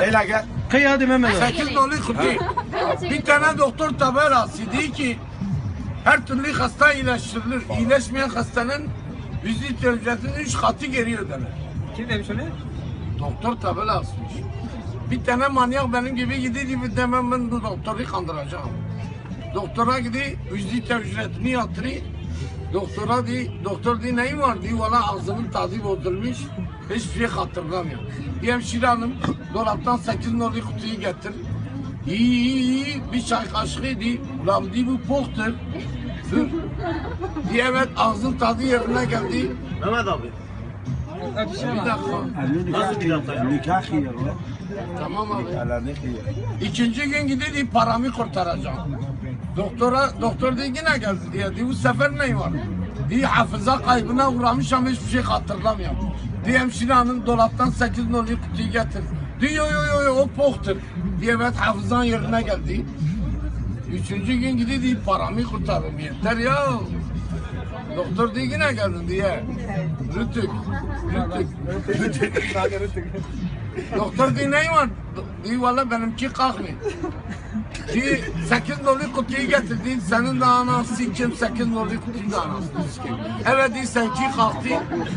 Leyla gel. Kıy hadi Mehmet abi. 8 nolu kutu. Bir tane doktor tabelası dedi ki her türlü hasta iyileştirilir. İyileşmeyen hastanın vizit ücretinin 3 katı geri ödenir. Kim demiş onu? Doktor tabela asmış. Bir tane manyak benim gibi gidiyor gibi demem ben bu doktoru kandıracağım. Doktora gidiyor, vizit ücretini yatırıyor. Doktora diyor, doktor diyor neyin var diyor, valla ağzının tadı bozulmuş. Hiçbir şey hatırlamıyor. Bir hemşire hanım dolaptan 8 nolu kutuyu getir. İyi iyi iyi bir çay kaşığı diyor. Ulan diyor bu poktur. Dur. Diye evet ağzın tadı yerine geldi. Mehmet abi. Bir dakika. Nasıl bir yaptı? Nikah var. Tamam abi. İkinci gün gidip paramı kurtaracağım. Doktora, doktor diyor yine geldi diye. Diyor bu sefer ne var? Diyor hafıza kaybına uğramış ama hiçbir şey hatırlamıyorum. Diyor hemşire hanım dolaptan 8 nolu kutuyu getir. Diyor yo yo yo o poktur. Diye evet hafızan yerine geldi. Üçüncü gün gidip diyor paramı kurtardım yeter ya. Doktor diyor yine geldin diye. Rütük. Rütük. Rütük. Doktor diyor neyin var? Diyor valla benimki kalkmıyor. Diyor 8 nolu kutuyu getirdi. Senin de anası kim 8 nolu kutuyu da anası kim? Evet diyor seninki kalktı.